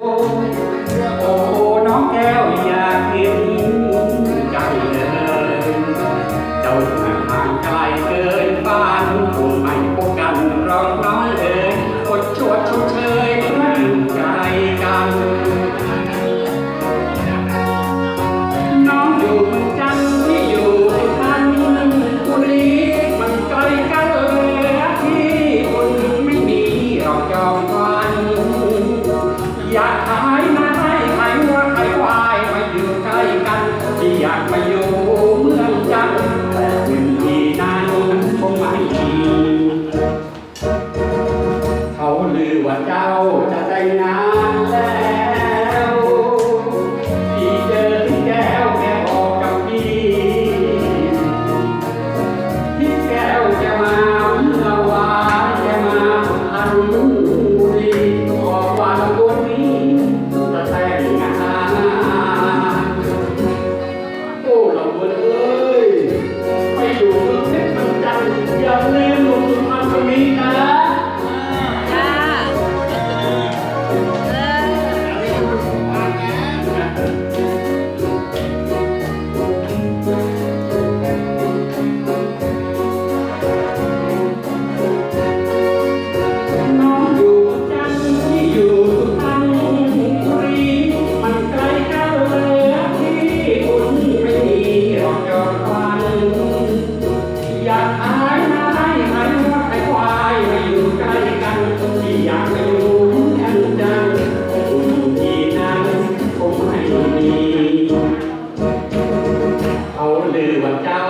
โอ้น้องแก้วอย่าากไปอยู่เมืองจันทร์พื้นที่นานนั้คงไม่ดีเขาลือว่าเจ้าจะได้งาน 对对对